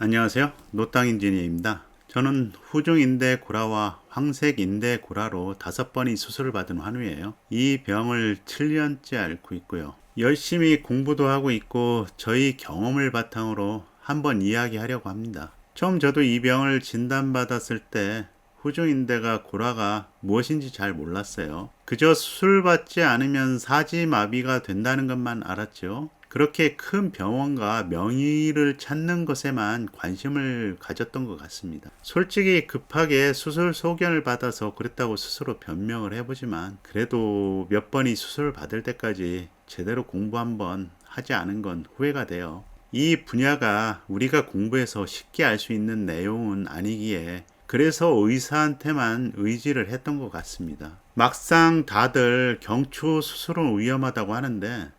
안녕하세요. 노땅 인지니어입니다. 저는 후중인대 고라와 황색인대 고라로 다섯 번의 수술을 받은 환우예요. 이 병을 7년째 앓고 있고요. 열심히 공부도 하고 있고 저희 경험을 바탕으로 한번 이야기하려고 합니다. 처음 저도 이 병을 진단받았을 때 후중인대가 고라가 무엇인지 잘 몰랐어요. 그저 수술 받지 않으면 사지마비가 된다는 것만 알았죠. 그렇게 큰 병원과 명의를 찾는 것에만 관심을 가졌던 것 같습니다. 솔직히 급하게 수술 소견을 받아서 그랬다고 스스로 변명을 해보지만 그래도 몇 번이 수술을 받을 때까지 제대로 공부 한번 하지 않은 건 후회가 돼요. 이 분야가 우리가 공부해서 쉽게 알 수 있는 내용은 아니기에 그래서 의사한테만 의지를 했던 것 같습니다. 막상 다들 경추 수술은 위험하다고 하는데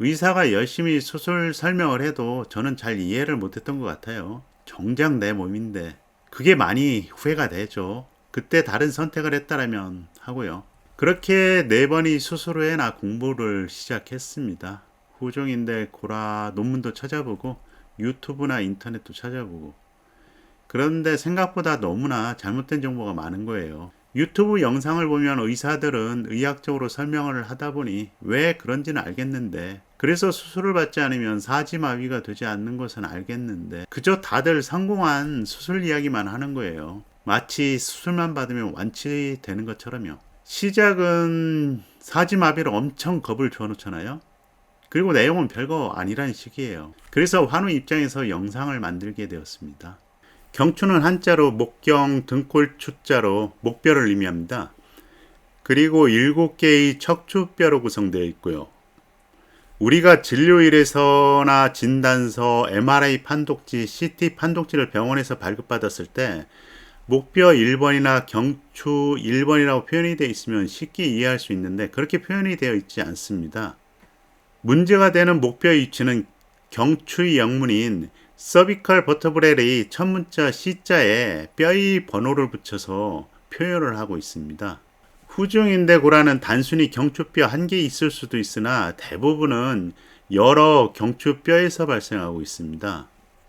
의사가 열심히 수술 설명을 해도 저는 잘 이해를 못했던 것 같아요. 정작 내 몸인데 그게 많이 후회가 되죠. 그때 다른 선택을 했다라면 하고요. 그렇게 네 번이 수술 후에 나 공부를 시작했습니다. 후종인데 고라 논문도 찾아보고 유튜브나 인터넷도 찾아보고 그런데 생각보다 너무나 잘못된 정보가 많은 거예요. 유튜브 영상을 보면 의사들은 의학적으로 설명을 하다 보니 왜 그런지는 알겠는데 그래서 수술을 받지 않으면 사지마비가 되지 않는 것은 알겠는데 그저 다들 성공한 수술 이야기만 하는 거예요. 마치 수술만 받으면 완치되는 것처럼요. 시작은 사지마비를 엄청 겁을 줘놓잖아요. 그리고 내용은 별거 아니라는 식이에요. 그래서 환우 입장에서 영상을 만들게 되었습니다. 경추는 한자로 목경, 등골, 추자로 목뼈를 의미합니다. 그리고 일곱 개의 척추뼈로 구성되어 있고요. 우리가 진료일에서나 진단서, MRI 판독지, CT 판독지를 병원에서 발급받았을 때 목뼈 1번이나 경추 1번이라고 표현이 되어 있으면 쉽게 이해할 수 있는데 그렇게 표현이 되어 있지 않습니다. 문제가 되는 목뼈 위치는 경추의 영문인 서비컬 버터브렐의 첫 문자 C자에 뼈의 번호를 붙여서 표현을 하고 있습니다. 후중인대 고라는 단순히 경추뼈 한 개 있을 수도 있으나 대부분은 여러 경추뼈에서 발생하고 있습니다.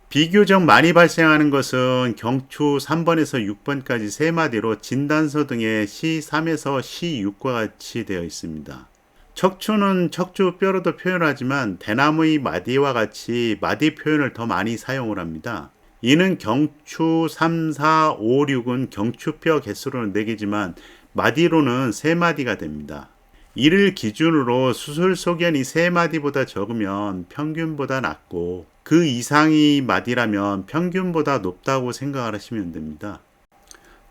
비교적 많이 발생하는 것은 경추 3번에서 6번까지 세 마디로 진단서 등에 C3에서 C6과 같이 되어 있습니다. 척추는 척추 뼈로도 표현하지만 대나무의 마디와 같이 마디 표현을 더 많이 사용을 합니다. 이는 경추 3, 4, 5, 6은 경추뼈 개수로는 4개지만 마디로는 3마디가 됩니다. 이를 기준으로 수술 소견이 3마디보다 적으면 평균보다 낮고 그 이상이 마디라면 평균보다 높다고 생각을 하시면 됩니다.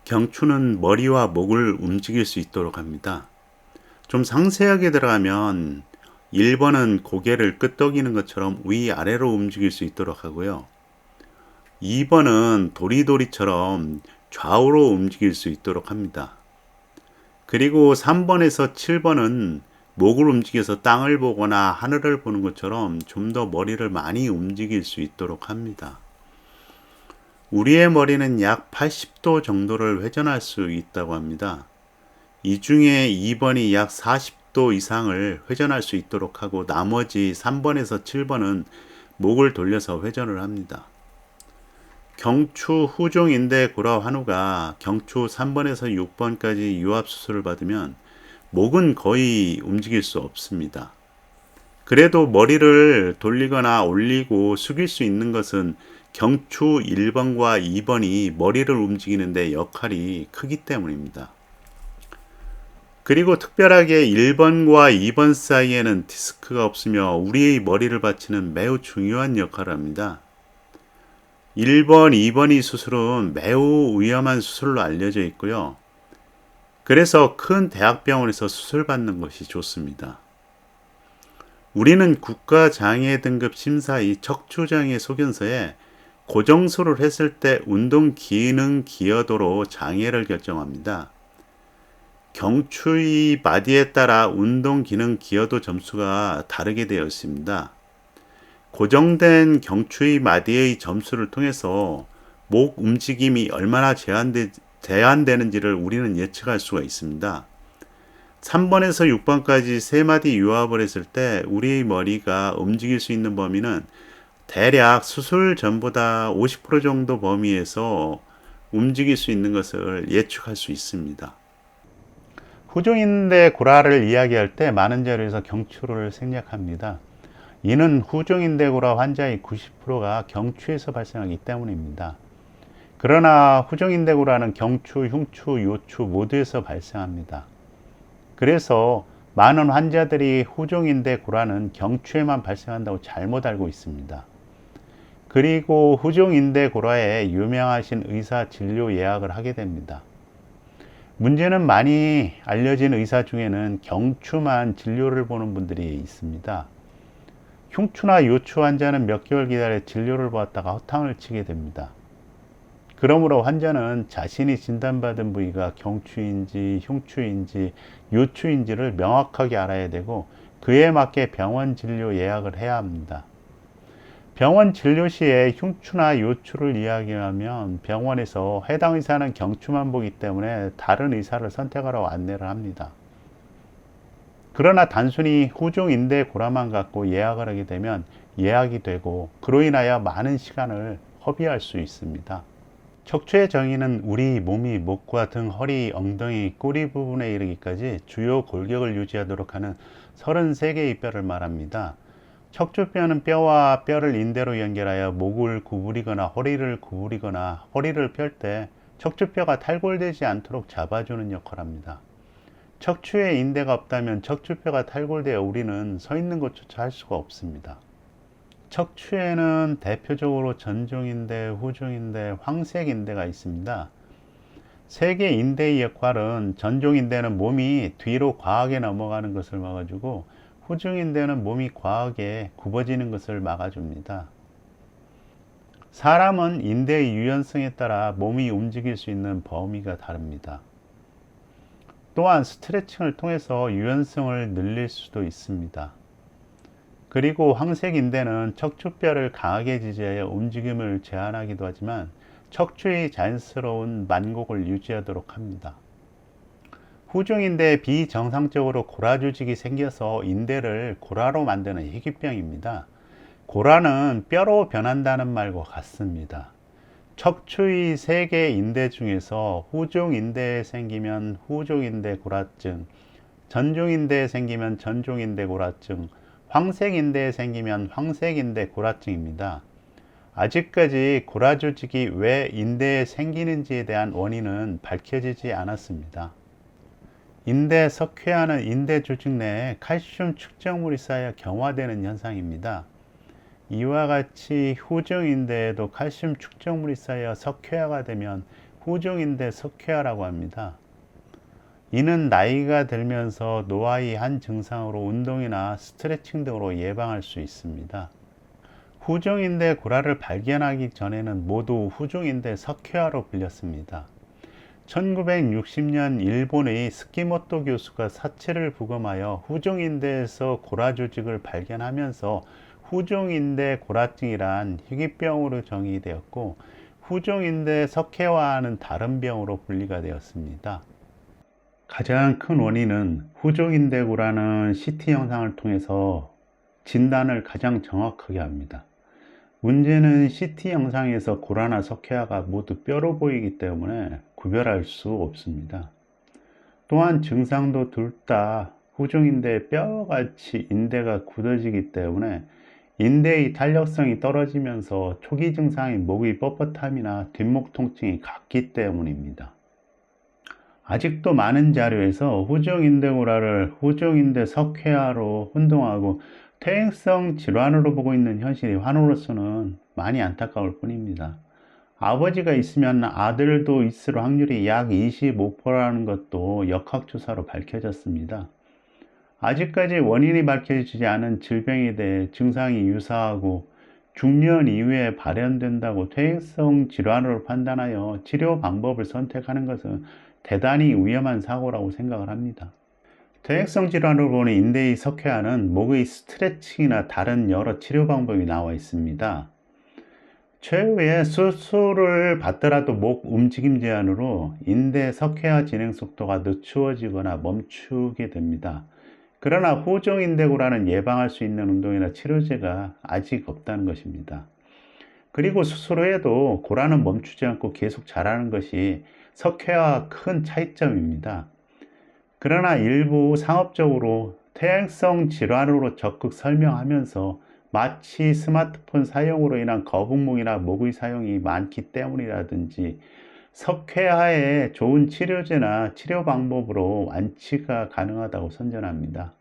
경추는 머리와 목을 움직일 수 있도록 합니다. 좀 상세하게 들어가면 1번은 고개를 끄덕이는 것처럼 위아래로 움직일 수 있도록 하고요. 2번은 도리도리처럼 좌우로 움직일 수 있도록 합니다. 그리고 3번에서 7번은 목을 움직여서 땅을 보거나 하늘을 보는 것처럼 좀 더 머리를 많이 움직일 수 있도록 합니다. 우리의 머리는 약 80도 정도를 회전할 수 있다고 합니다. 이 중에 2번이 약 40도 이상을 회전할 수 있도록 하고 나머지 3번에서 7번은 목을 돌려서 회전을 합니다. 경추 후종 인대 고라 환우가 경추 3번에서 6번까지 유압 수술을 받으면 목은 거의 움직일 수 없습니다. 그래도 머리를 돌리거나 올리고 숙일 수 있는 것은 경추 1번과 2번이 머리를 움직이는데 역할이 크기 때문입니다. 그리고 특별하게 1번과 2번 사이에는 디스크가 없으며 우리의 머리를 받치는 매우 중요한 역할을 합니다. 1번, 2번 이 수술은 매우 위험한 수술로 알려져 있고요. 그래서 큰 대학병원에서 수술받는 것이 좋습니다. 우리는 국가장애 등급 심사의 척추장애 소견서에 고정술을 했을 때 운동 기능 기여도로 장애를 결정합니다. 경추의 마디에 따라 운동 기능 기여도 점수가 다르게 되어 있습니다. 고정된 경추의 마디의 점수를 통해서 목 움직임이 얼마나 제한되, 제한되는지를 우리는 예측할 수가 있습니다. 3번에서 6번까지 세 마디 유압을 했을 때 우리의 머리가 움직일 수 있는 범위는 대략 수술 전보다 50% 정도 범위에서 움직일 수 있는 것을 예측할 수 있습니다. 후종인대 고라를 이야기할 때 많은 자료에서 경추를 생략합니다. 이는 후종인대 고라 환자의 90%가 경추에서 발생하기 때문입니다. 그러나 후종인대 고라는 경추, 흉추, 요추 모두에서 발생합니다. 그래서 많은 환자들이 후종인대 고라는 경추에만 발생한다고 잘못 알고 있습니다. 그리고 후종인대 고라에 유명하신 의사 진료 예약을 하게 됩니다. 문제는 많이 알려진 의사 중에는 경추만 진료를 보는 분들이 있습니다. 흉추나 요추 환자는 몇 개월 기다려 진료를 보았다가 허탕을 치게 됩니다. 그러므로 환자는 자신이 진단받은 부위가 경추인지 흉추인지 요추인지를 명확하게 알아야 되고 그에 맞게 병원 진료 예약을 해야 합니다. 병원 진료 시에 흉추나 요추를 이야기하면 병원에서 해당 의사는 경추만 보기 때문에 다른 의사를 선택하라고 안내를 합니다. 그러나 단순히 후종 인대 고라만 갖고 예약을 하게 되면 예약이 되고 그로 인하여 많은 시간을 허비할 수 있습니다. 척추의 정의는 우리 몸이 목과 등, 허리, 엉덩이, 꼬리 부분에 이르기까지 주요 골격을 유지하도록 하는 33개의 뼈를 말합니다. 척추뼈는 뼈와 뼈를 인대로 연결하여 목을 구부리거나 허리를 구부리거나 허리를 펼 때 척추뼈가 탈골되지 않도록 잡아주는 역할을 합니다. 척추에 인대가 없다면 척추뼈가 탈골되어 우리는 서 있는 것조차 할 수가 없습니다. 척추에는 대표적으로 전종인대, 후종인대, 황색인대가 있습니다. 세 개 인대의 역할은 전종인대는 몸이 뒤로 과하게 넘어가는 것을 막아주고 후종인대는 몸이 과하게 굽어지는 것을 막아줍니다. 사람은 인대의 유연성에 따라 몸이 움직일 수 있는 범위가 다릅니다. 또한 스트레칭을 통해서 유연성을 늘릴 수도 있습니다. 그리고 황색인대는 척추뼈를 강하게 지지하여 움직임을 제한하기도 하지만 척추의 자연스러운 만곡을 유지하도록 합니다. 후중인대에 비정상적으로 고라 조직이 생겨서 인대를 고라로 만드는 희귀병입니다. 고라는 뼈로 변한다는 말과 같습니다. 척추의 세 개 인대 중에서 후중인대에 생기면 후중인대 고라증, 전중인대에 생기면 전중인대 고라증, 황색 인대에 생기면 황색 인대 고라증입니다. 아직까지 고라 조직이 왜 인대에 생기는지에 대한 원인은 밝혀지지 않았습니다. 인대 석회화는 인대 조직 내에 칼슘 축적물이 쌓여 경화되는 현상입니다. 이와 같이 후종인대에도 칼슘 축적물이 쌓여 석회화가 되면 후종인대 석회화라고 합니다. 이는 나이가 들면서 노화의 한 증상으로 운동이나 스트레칭 등으로 예방할 수 있습니다. 후종인대 고라를 발견하기 전에는 모두 후종인대 석회화로 불렸습니다. 1960년 일본의 스키모토 교수가 사체를 부검하여 후종인대에서 고라 조직을 발견하면서 후종인대 고라증이란 희귀병으로 정의되었고 후종인대 석회화는 다른 병으로 분리가 되었습니다. 가장 큰 원인은 후종인대고라는 CT 영상을 통해서 진단을 가장 정확하게 합니다. 문제는 CT 영상에서 고라나 석회화가 모두 뼈로 보이기 때문에 구별할 수 없습니다. 또한 증상도 둘 다 후종인대 뼈같이 인대가 굳어지기 때문에 인대의 탄력성이 떨어지면서 초기 증상인 목의 뻣뻣함이나 뒷목 통증이 같기 때문입니다. 아직도 많은 자료에서 후종인대고라를 후종인대 석회화로 혼동하고 퇴행성 질환으로 보고 있는 현실이 환우로서는 많이 안타까울 뿐입니다. 아버지가 있으면 아들도 있을 확률이 약 25%라는 것도 역학조사로 밝혀졌습니다. 아직까지 원인이 밝혀지지 않은 질병에 대해 증상이 유사하고 중년 이후에 발현된다고 퇴행성 질환으로 판단하여 치료 방법을 선택하는 것은 대단히 위험한 사고라고 생각을 합니다. 퇴행성 질환으로 보는 인대의 석회화는 목의 스트레칭이나 다른 여러 치료 방법이 나와 있습니다. 최후에 수술을 받더라도 목 움직임 제한으로 인대 석회화 진행 속도가 늦추어지거나 멈추게 됩니다. 그러나 후종인대고라는 예방할 수 있는 운동이나 치료제가 아직 없다는 것입니다. 그리고 후에도 고라는 멈추지 않고 계속 자라는 것이 석회와 큰 차이점입니다. 그러나 일부 상업적으로 퇴행성 질환으로 적극 설명하면서 마치 스마트폰 사용으로 인한 거북목이나 목의 사용이 많기 때문이라든지 석회화의 좋은 치료제나 치료 방법으로 완치가 가능하다고 선전합니다.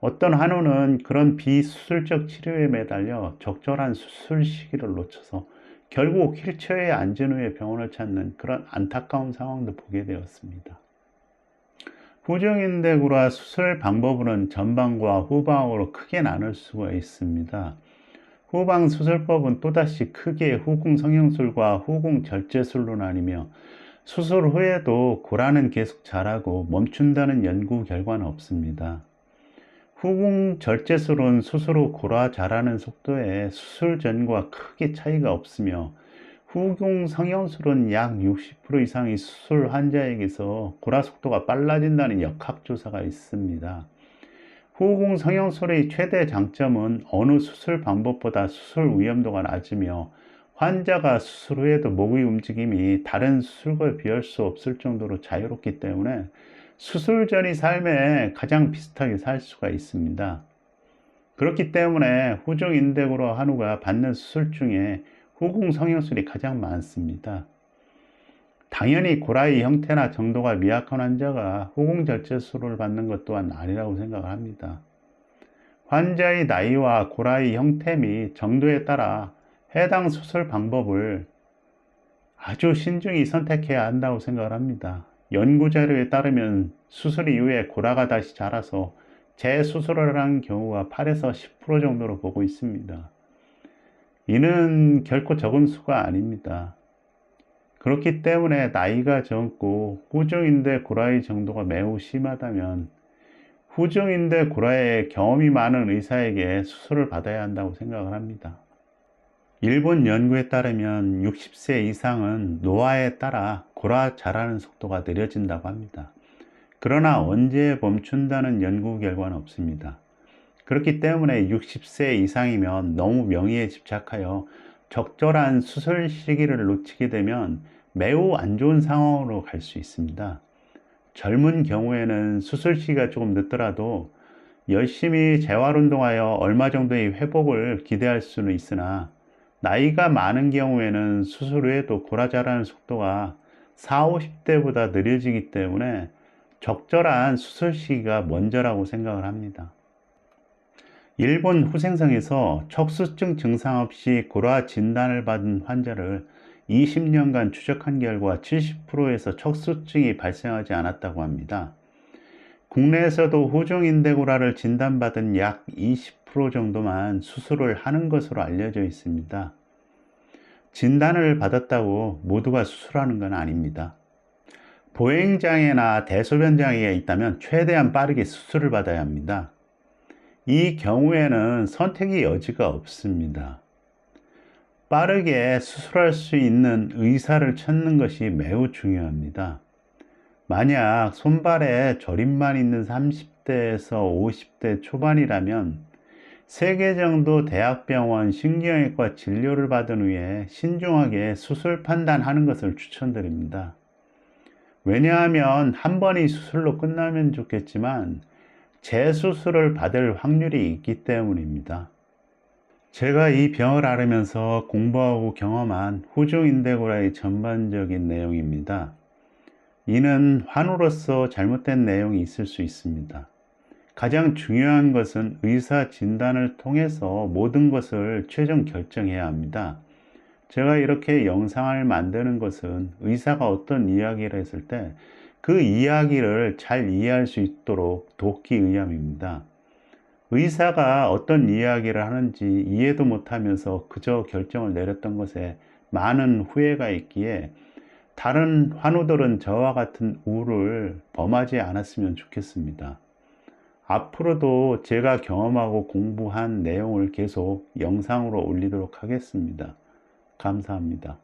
어떤 한우는 그런 비수술적 치료에 매달려 적절한 수술 시기를 놓쳐서 결국 휠체어에 앉은 후에 병원을 찾는 그런 안타까운 상황도 보게 되었습니다. 후정인대구라 수술 방법으로는 전방과 후방으로 크게 나눌 수가 있습니다. 후방 수술법은 또다시 크게 후궁 성형술과 후궁 절제술로 나뉘며 수술 후에도 고라는 계속 자라고 멈춘다는 연구 결과는 없습니다. 후궁 절제술은 수술 후 고라 자라는 속도에 수술 전과 크게 차이가 없으며 후궁 성형술은 약 60% 이상의 수술 환자에게서 고라 속도가 빨라진다는 역학조사가 있습니다. 후궁 성형술의 최대 장점은 어느 수술 방법보다 수술 위험도가 낮으며 환자가 수술 후에도 목의 움직임이 다른 수술과 비할 수 없을 정도로 자유롭기 때문에 수술 전의 삶에 가장 비슷하게 살 수가 있습니다. 그렇기 때문에 후종 인대고로 한우가 받는 수술 중에 후궁 성형술이 가장 많습니다. 당연히 고라의 형태나 정도가 미약한 환자가 후궁절제술을 받는 것 또한 아니라고 생각을 합니다. 환자의 나이와 고라의 형태 및 정도에 따라 해당 수술 방법을 아주 신중히 선택해야 한다고 생각을 합니다. 연구 자료에 따르면 수술 이후에 고라가 다시 자라서 재수술을 한 경우가 8에서 10% 정도로 보고 있습니다. 이는 결코 적은 수가 아닙니다. 그렇기 때문에 나이가 젊고 후중인대 고라의 정도가 매우 심하다면 후중인대 고라의 경험이 많은 의사에게 수술을 받아야 한다고 생각을 합니다. 일본 연구에 따르면 60세 이상은 노화에 따라 고라 자라는 속도가 느려진다고 합니다. 그러나 언제 멈춘다는 연구 결과는 없습니다. 그렇기 때문에 60세 이상이면 너무 명의에 집착하여 적절한 수술 시기를 놓치게 되면 매우 안 좋은 상황으로 갈 수 있습니다. 젊은 경우에는 수술 시기가 조금 늦더라도 열심히 재활 운동하여 얼마 정도의 회복을 기대할 수는 있으나 나이가 많은 경우에는 수술 후에도 고라 자라는 속도가 40, 50대보다 느려지기 때문에 적절한 수술 시기가 먼저라고 생각을 합니다. 일본 후생성에서 척수증 증상 없이 고라 진단을 받은 환자를 20년간 추적한 결과 70%에서 척수증이 발생하지 않았다고 합니다. 국내에서도 후중인대고라를 진단받은 약 20% 정도만 수술을 하는 것으로 알려져 있습니다. 진단을 받았다고 모두가 수술하는 건 아닙니다. 보행장애나 대소변장애가 있다면 최대한 빠르게 수술을 받아야 합니다. 이 경우에는 선택의 여지가 없습니다. 빠르게 수술할 수 있는 의사를 찾는 것이 매우 중요합니다. 만약 손발에 저림만 있는 30대에서 50대 초반이라면 3개 정도 대학병원 신경외과 진료를 받은 후에 신중하게 수술 판단하는 것을 추천드립니다. 왜냐하면 한 번의 수술로 끝나면 좋겠지만 재수술을 받을 확률이 있기 때문입니다. 제가 이 병을 앓으면서 공부하고 경험한 후중인대고라의 전반적인 내용입니다. 이는 환우로서 잘못된 내용이 있을 수 있습니다. 가장 중요한 것은 의사 진단을 통해서 모든 것을 최종 결정해야 합니다. 제가 이렇게 영상을 만드는 것은 의사가 어떤 이야기를 했을 때 그 이야기를 잘 이해할 수 있도록 돕기 위함입니다. 의사가 어떤 이야기를 하는지 이해도 못하면서 그저 결정을 내렸던 것에 많은 후회가 있기에 다른 환우들은 저와 같은 우를 범하지 않았으면 좋겠습니다. 앞으로도 제가 경험하고 공부한 내용을 계속 영상으로 올리도록 하겠습니다. 감사합니다.